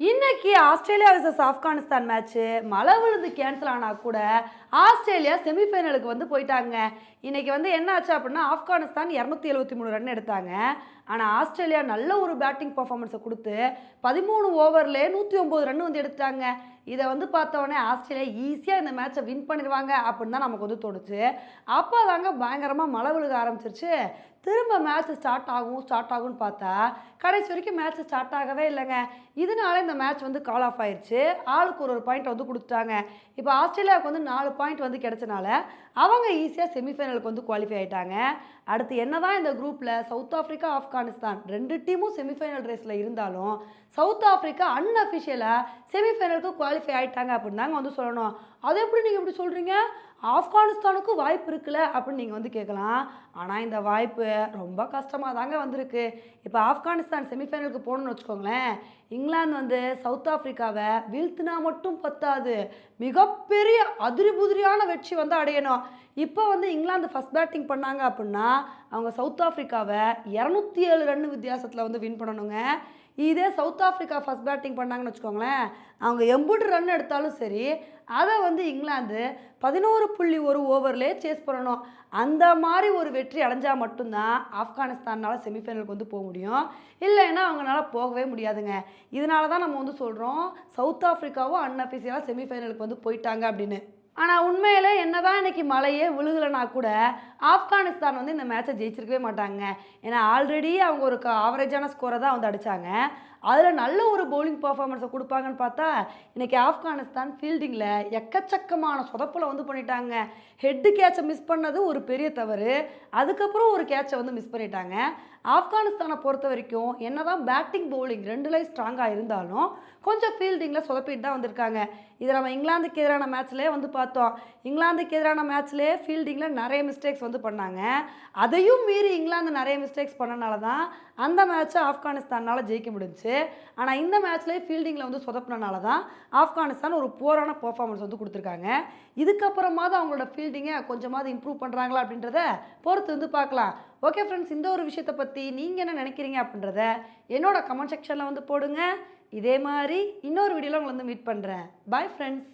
இன்னைக்கு Australia versus Afghanistan match மழை விழுந்து கேன்சல் ஆனால் கூட ஆஸ்திரேலியா செமிஃபைனலுக்கு வந்து போயிட்டாங்க. இன்றைக்கி வந்து என்ன ஆச்சு அப்படின்னா ஆப்கானிஸ்தான் இரநூத்தி எழுபத்தி மூணு ரன் எடுத்தாங்க. ஆனால் ஆஸ்திரேலியா நல்ல ஒரு பேட்டிங் பர்ஃபார்மன்ஸை கொடுத்து பதிமூணு ஓவர்லேயே நூற்றி ஒம்பது ரன் வந்து எடுத்தாங்க இதை வந்து பார்த்த உடனே ஆஸ்திரேலியா ஈஸியாக இந்த மேட்சை வின் பண்ணிடுவாங்க அப்படின்னு தான் நமக்கு வந்து தோணுச்சு. அப்போ தாங்க பயங்கரமாக மழை விழுக ஆரம்பிச்சிருச்சு. திரும்ப மேட்ச் ஸ்டார்ட் ஆகும் ஸ்டார்ட் ஆகும்னு பார்த்தா கடைசி வரைக்கும் மேட்ச் ஸ்டார்ட் ஆகவே இல்லைங்க. இதனால இந்த மேட்ச் வந்து கால் ஆஃப் ஆயிடுச்சு ஆளுக்கு ஒரு ஒரு பாயிண்ட் வந்து கொடுத்துட்டாங்க. இப்போ ஆஸ்திரேலியாவுக்கு வந்து நாலு பாயிண்ட் வந்து கிடைச்சனால அவங்க ஈஸியாக செமிஃபைனலுக்கு வந்து குவாலிஃபை ஆகிட்டாங்க அடுத்து என்னதான் இந்த குரூப்பில் சவுத் ஆஃப்ரிக்கா ஆப்கானிஸ்தான் ரெண்டு டீமும் செமிஃபைனல் ரேஸில் இருந்தாலும் சவுத் ஆஃப்ரிக்கா அன்அஃபிஷியலாக செமிஃபைனலுக்கு குவாலிஃபை ஆகிட்டாங்க அப்படின்னு தாங்க வந்து சொல்லணும். அது எப்படி நீங்கள் இப்படி சொல்கிறீங்க ஆப்கானிஸ்தானுக்கு வாய்ப்பு இருக்குல்ல அப்படின்னு நீங்கள் வந்து கேட்கலாம். ஆனால் இந்த வாய்ப்பு ரொம்ப கஷ்டமாக தாங்க வந்திருக்கு. இப்போ ஆப்கானிஸ்தான் செமிஃபைனலுக்கு போகணும்னு வச்சுக்கோங்களேன் இங்கிலாந்து வந்து சவுத் ஆஃப்ரிக்காவை வீழ்த்தினா மட்டும் பத்தாது. மிகப்பெரிய அதிர்பு அதிரிபுதிரியான வெற்றி வந்து அடையணும். இப்போ வந்து இங்கிலாந்து ஃபஸ்ட் பேட்டிங் பண்ணாங்க அப்படின்னா அவங்க சவுத் ஆஃப்ரிக்காவை இரநூத்தி ஏழு ரன் வித்தியாசத்தில் வந்து வின் பண்ணணுங்க. இதே சவுத் ஆஃப்ரிக்கா ஃபஸ்ட் பேட்டிங் பண்ணாங்கன்னு வச்சுக்கோங்களேன் அவங்க எம்பூட்டு ரன் எடுத்தாலும் சரி அதை வந்து இங்கிலாந்து பதினோரு புள்ளி ஒரு ஓவர்லேயே சேஸ் பண்ணணும். அந்த மாதிரி ஒரு வெற்றி அடைஞ்சால் மட்டும்தான் ஆப்கானிஸ்தானால் செமிஃபைனலுக்கு வந்து போக முடியும். இல்லைன்னா அவங்களால போகவே முடியாதுங்க. இதனால தான் நம்ம வந்து சொல்கிறோம் சவுத் ஆஃப்ரிக்காவும் அன்அஃபிஷியலாக செமிஃபைனலுக்கு வந்து போயிட்டாங்க அப்படின்னு. ஆனால் உண்மையில் என்னதான் இன்னைக்கு மழையே விழுகலைனா கூட ஆப்கானிஸ்தான் வந்து இந்த மேட்ச்சை ஜெயிச்சிருக்கவே மாட்டாங்க. ஏன்னா ஆல்ரெடி அவங்க ஒரு ஆவரேஜான ஸ்கோரை தான் வந்து அடித்தாங்க அதில் நல்ல ஒரு பவுலிங் பர்ஃபார்மன்ஸை கொடுப்பாங்கன்னு பார்த்தா இன்னைக்கு ஆப்கானிஸ்தான் ஃபீல்டிங்கில் எக்கச்சக்கமான சொதப்பலை வந்து பண்ணிட்டாங்க. ஹெட்டு கேட்சை மிஸ் பண்ணது ஒரு பெரிய தவறு. அதுக்கப்புறம் ஒரு கேட்சை வந்து மிஸ் பண்ணிட்டாங்க. ஆப்கானிஸ்தானை பொறுத்த வரைக்கும் என்னதான் பேட்டிங் பவுலிங் ரெண்டுலேயும் ஸ்ட்ராங்காக இருந்தாலும் கொஞ்சம் ஃபீல்டிங்கில் சொதப்பிட்டு தான் வந்திருக்காங்க. இதை நம்ம இங்கிலாந்துக்கு எதிரான மேட்ச்லேயே வந்து பார்த்தோம் இங்கிலாந்துக்கு எதிரான மேட்ச்லேயே ஃபீல்டிங்கில் நிறைய மிஸ்டேக்ஸ் வந்து பண்ணாங்க. அதையும் மீறி இங்கிலாந்து நிறைய மிஸ்டேக்ஸ் பண்ணனால தான் அந்த மேட்ச்சை ஆப்கானிஸ்தானால் ஜெயிக்க முடிஞ்சு ஆனால் இந்த மேட்ச்லேயே ஃபீல்டிங்கில் வந்து சொதப்பினால தான் ஆப்கானிஸ்தான் ஒரு போரான பர்ஃபார்மன்ஸ் வந்து கொடுத்துருக்காங்க. இதுக்கப்புறமாவது அவங்களோட ஃபீல்டிங்கை கொஞ்சமாவது இம்ப்ரூவ் பண்ணுறாங்களா அப்படின்றத பொறுத்து வந்து பார்க்கலாம். ஓகே ஃப்ரெண்ட்ஸ் இந்த ஒரு விஷயத்தை பற்றி நீங்கள் என்ன நினைக்கிறீங்க அப்படின்றத என்னோட கமெண்ட் செக்ஷனில் வந்து போடுங்க. இதே மாதிரி இன்னொரு வீடியோவில் உங்களை வந்து மீட் பண்ணுறேன் பாய் ஃப்ரெண்ட்ஸ்